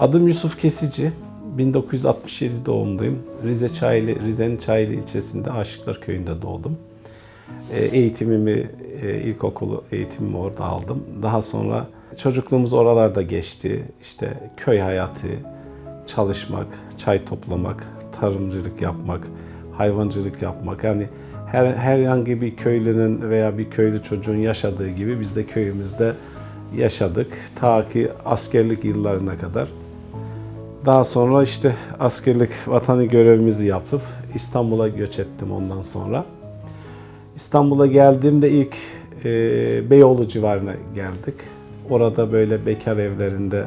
Adım Yusuf Kesici. 1967 doğumluyum. Rize Çaylı, Rize'nin Çaylı ilçesinde Aşıklar Köyü'nde doğdum. E, Eğitimimi, e, ilkokulu eğitimimi orada aldım. Daha sonra çocukluğumuz oralarda geçti. İşte köy hayatı, çalışmak, çay toplamak, tarımcılık yapmak, hayvancılık yapmak. Yani her herhangi bir köylünün veya bir köylü çocuğun yaşadığı gibi biz de köyümüzde yaşadık. Ta ki askerlik yıllarına kadar. Daha sonra işte askerlik vatanı görevimizi yapıp İstanbul'a göç ettim ondan sonra. İstanbul'a geldiğimde ilk e, Beyoğlu civarına geldik. Orada böyle bekar evlerinde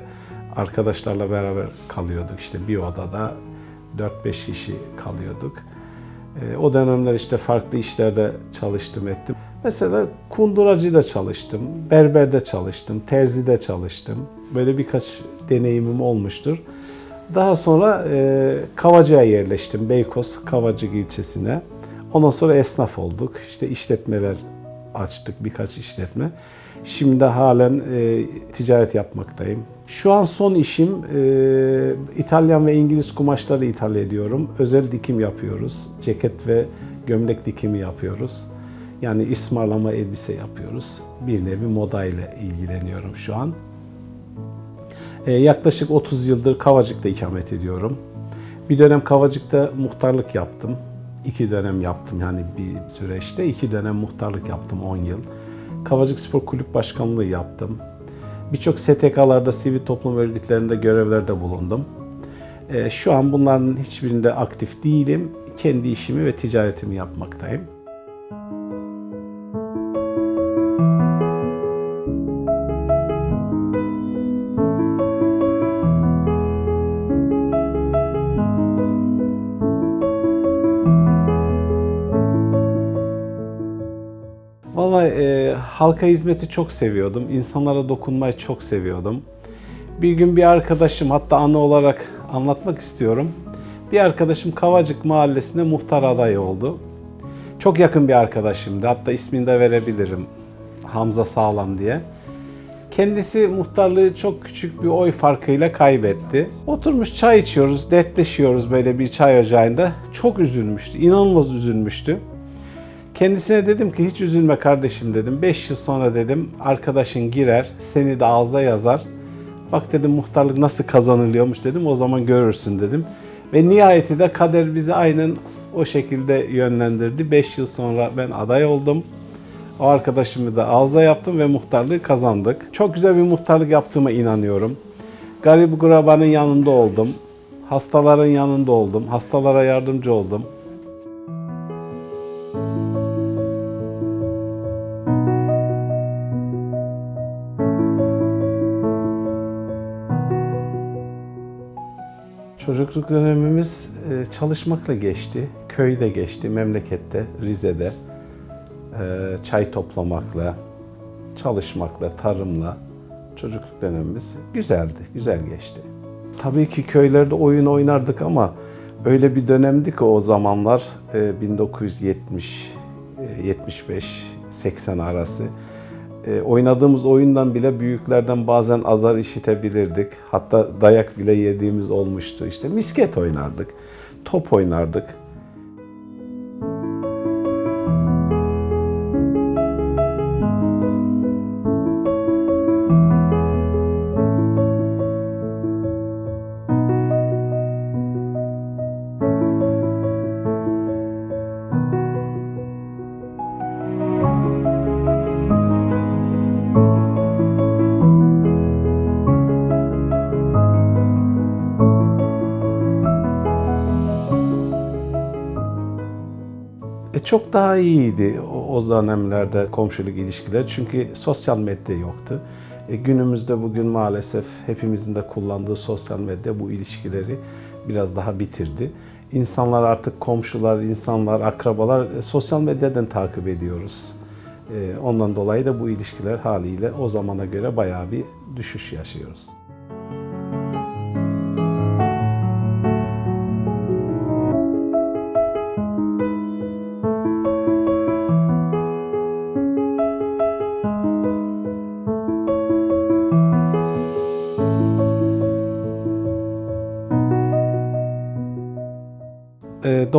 arkadaşlarla beraber kalıyorduk. İşte bir odada 4-5 kişi kalıyorduk. E, o dönemler işte farklı işlerde çalıştım ettim. Mesela kunduracıyla çalıştım, berberde çalıştım, terzide çalıştım. Böyle birkaç deneyimim olmuştur. Daha sonra e, Kavacı'ya yerleştim, Beykoz Kavacık ilçesine. Ondan sonra esnaf olduk. İşte işletmeler açtık, birkaç işletme. Şimdi halen e, ticaret yapmaktayım. Şu an son işim e, İtalyan ve İngiliz kumaşları ithal ediyorum. Özel dikim yapıyoruz. Ceket ve gömlek dikimi yapıyoruz. Yani ısmarlama elbise yapıyoruz. Bir nevi moda ile ilgileniyorum şu an. E, yaklaşık 30 yıldır Kavacık'ta ikamet ediyorum. Bir dönem Kavacık'ta muhtarlık yaptım. İki dönem yaptım yani bir süreçte. iki dönem muhtarlık yaptım 10 yıl. Kavacık Spor Kulüp Başkanlığı yaptım. Birçok STK'larda, sivil toplum örgütlerinde görevlerde bulundum. E, şu an bunların hiçbirinde aktif değilim. Kendi işimi ve ticaretimi yapmaktayım. Halka hizmeti çok seviyordum. İnsanlara dokunmayı çok seviyordum. Bir gün bir arkadaşım hatta anı olarak anlatmak istiyorum. Bir arkadaşım Kavacık Mahallesi'ne muhtar adayı oldu. Çok yakın bir arkadaşımdı. Hatta ismini de verebilirim. Hamza Sağlam diye. Kendisi muhtarlığı çok küçük bir oy farkıyla kaybetti. Oturmuş çay içiyoruz, dertleşiyoruz böyle bir çay ocağında. Çok üzülmüştü, inanılmaz üzülmüştü. Kendisine dedim ki hiç üzülme kardeşim dedim. 5 yıl sonra dedim arkadaşın girer, seni de ağza yazar. Bak dedim muhtarlık nasıl kazanılıyormuş dedim. O zaman görürsün dedim. Ve nihayeti de kader bizi aynen o şekilde yönlendirdi. 5 yıl sonra ben aday oldum. O arkadaşımı da ağza yaptım ve muhtarlığı kazandık. Çok güzel bir muhtarlık yaptığıma inanıyorum. Garip gurabanın yanında oldum. Hastaların yanında oldum. Hastalara yardımcı oldum. Çocukluk dönemimiz e, çalışmakla geçti. Köyde geçti, memlekette, Rize'de. E, Çay toplamakla, çalışmakla, tarımla çocukluk dönemimiz güzeldi, güzel geçti. Tabii ki köylerde oyun oynardık ama öyle bir dönemdi ki o zamanlar e, 1970, e, 75, 80 arası. E, oynadığımız oyundan bile büyüklerden bazen azar işitebilirdik. Hatta dayak bile yediğimiz olmuştu. İşte misket oynardık, top oynardık. E, çok daha iyiydi o, o dönemlerde komşuluk ilişkileri çünkü sosyal medya yoktu. E, günümüzde bugün maalesef hepimizin de kullandığı sosyal medya bu ilişkileri biraz daha bitirdi. İnsanlar artık komşular, insanlar, akrabalar e, sosyal medyadan takip ediyoruz. E, ondan dolayı da bu ilişkiler haliyle o zamana göre bayağı bir düşüş yaşıyoruz.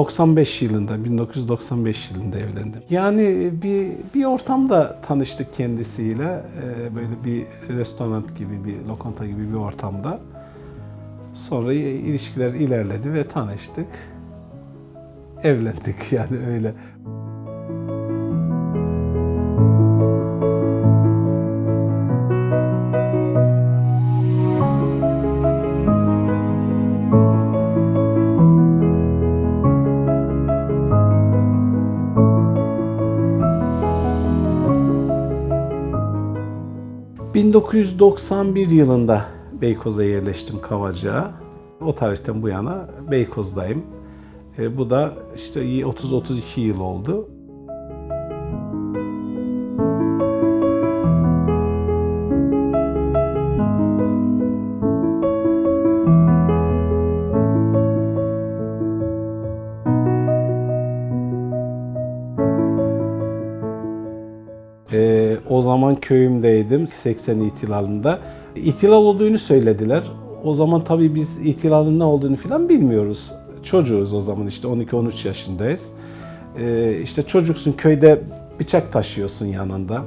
95 yılında, 1995 yılında evlendim. Yani bir bir ortamda tanıştık kendisiyle. Ee, Böyle bir restoran gibi, bir lokanta gibi bir ortamda. Sonra ilişkiler ilerledi ve tanıştık. Evlendik yani öyle. ...1991 yılında Beykoz'a yerleştim Kavacık'a. O tarihten bu yana Beykoz'dayım. E, bu da işte 30-32 yıl oldu. O zaman köyümdeydim 80 ihtilalında. İhtilal olduğunu söylediler. O zaman tabii biz ihtilalın ne olduğunu falan bilmiyoruz. Çocuğuz o zaman işte 12-13 yaşındayız. Ee, işte çocuksun köyde bıçak taşıyorsun yanında.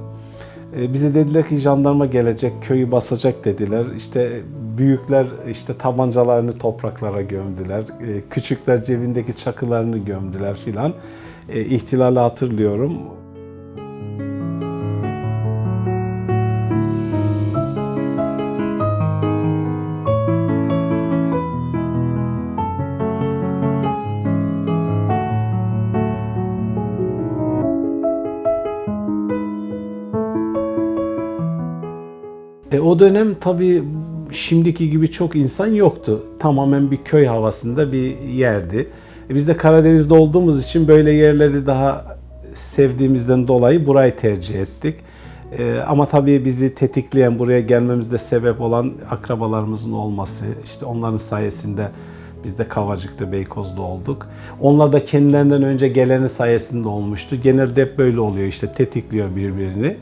Ee, bize dediler ki jandarma gelecek, köyü basacak dediler. İşte büyükler işte tabancalarını topraklara gömdüler. Ee, küçükler cebindeki çakılarını gömdüler filan. Ee, ihtilali hatırlıyorum. E, o dönem tabii şimdiki gibi çok insan yoktu. Tamamen bir köy havasında bir yerdi. E, biz de Karadeniz'de olduğumuz için böyle yerleri daha sevdiğimizden dolayı burayı tercih ettik. E, ama tabii bizi tetikleyen, buraya gelmemizde sebep olan akrabalarımızın olması, işte onların sayesinde biz de Kavacık'ta, Beykoz'da olduk. Onlar da kendilerinden önce geleni sayesinde olmuştu. Genelde hep böyle oluyor işte tetikliyor birbirini.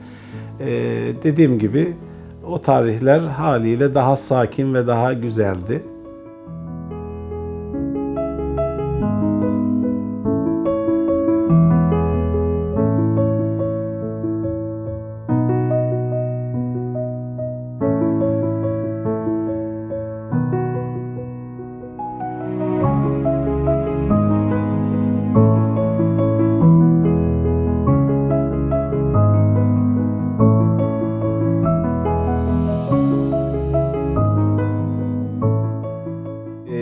E, dediğim gibi o tarihler haliyle daha sakin ve daha güzeldi.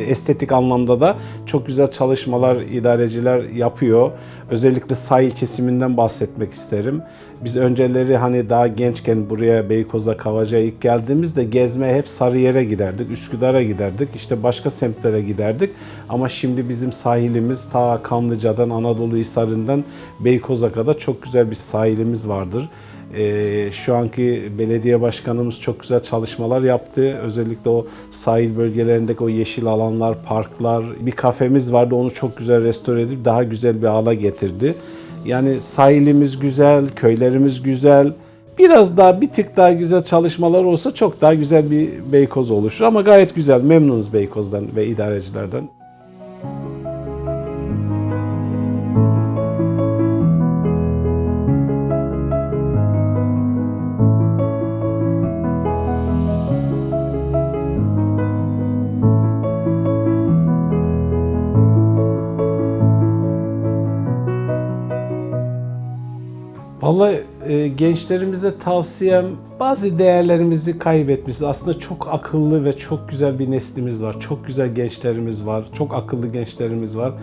Estetik anlamda da çok güzel çalışmalar idareciler yapıyor. Özellikle sahil kesiminden bahsetmek isterim. Biz önceleri hani daha gençken buraya Beykoz'a Kavacık'a ilk geldiğimizde gezmeye hep Sarıyer'e giderdik, Üsküdar'a giderdik, işte başka semtlere giderdik. Ama şimdi bizim sahilimiz ta Kanlıca'dan, Anadolu Hisarı'ndan Beykoz'a kadar çok güzel bir sahilimiz vardır. Ee, şu anki belediye başkanımız çok güzel çalışmalar yaptı. Özellikle o sahil bölgelerindeki o yeşil alanlar, parklar, bir kafemiz vardı. Onu çok güzel restore edip daha güzel bir hale getirdi. Yani sahilimiz güzel, köylerimiz güzel. Biraz daha bir tık daha güzel çalışmalar olsa çok daha güzel bir Beykoz oluşur. Ama gayet güzel, memnunuz Beykoz'dan ve idarecilerden. Vallahi e, gençlerimize tavsiyem bazı değerlerimizi kaybetmişiz. Aslında çok akıllı ve çok güzel bir neslimiz var. Çok güzel gençlerimiz var. Çok akıllı gençlerimiz var.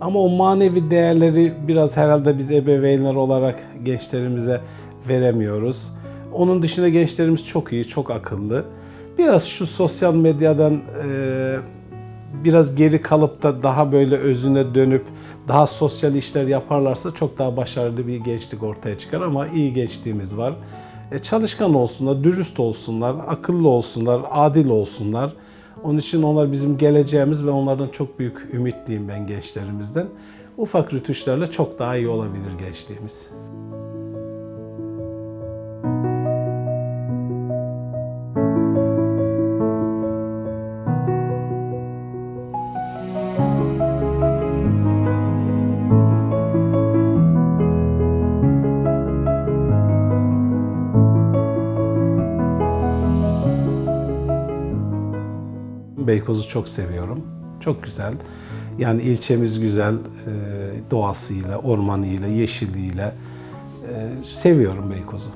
Ama o manevi değerleri biraz herhalde biz ebeveynler olarak gençlerimize veremiyoruz. Onun dışında gençlerimiz çok iyi, çok akıllı. Biraz şu sosyal medyadan e, biraz geri kalıp da daha böyle özüne dönüp daha sosyal işler yaparlarsa çok daha başarılı bir gençlik ortaya çıkar ama iyi gençliğimiz var. E, çalışkan olsunlar, dürüst olsunlar, akıllı olsunlar, adil olsunlar. Onun için onlar bizim geleceğimiz ve onlardan çok büyük ümitliyim ben gençlerimizden. Ufak rütuşlarla çok daha iyi olabilir gençliğimiz. Beykoz'u çok seviyorum. Çok güzel. Yani ilçemiz güzel, e, doğasıyla, ormanıyla, yeşilliğiyle. E, seviyorum Beykoz'u.